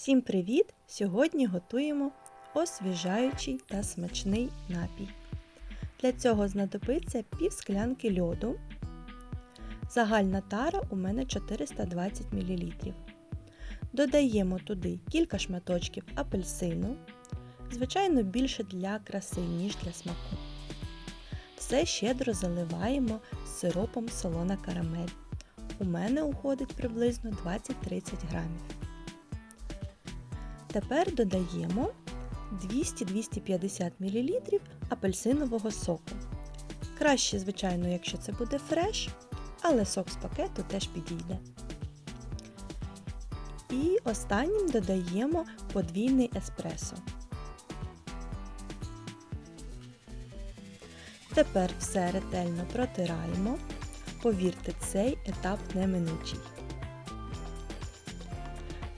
Всім привіт! Сьогодні готуємо освіжаючий та смачний напій. Для цього знадобиться пів склянки льоду. Загальна тара у мене 420 мл. Додаємо туди кілька шматочків апельсину, звичайно, більше для краси, ніж для смаку. Все щедро заливаємо сиропом солона карамель. У мене уходить приблизно 20-30 грамів. Тепер додаємо 200-250 мл апельсинового соку. Краще, звичайно, якщо це буде фреш, але сок з пакету теж підійде. І останнім додаємо подвійний еспресо. Тепер все ретельно протираємо. Повірте, цей етап неминучий.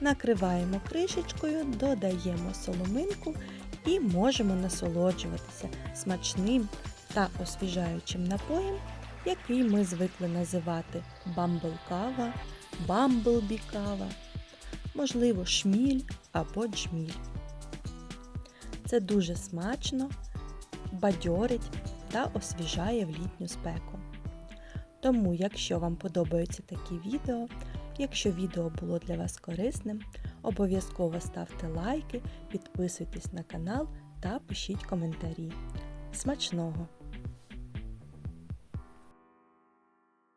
Накриваємо кришечкою, додаємо соломинку і можемо насолоджуватися смачним та освіжаючим напоєм, який ми звикли називати бамбл-кава, бамблбі-кава, можливо, шміль або джміль. Це дуже смачно, бадьорить та освіжає в літню спеку. Тому, якщо вам подобаються такі відео, Якщо відео було для вас корисним, обов'язково ставте лайки, підписуйтесь на канал та пишіть коментарі. Смачного!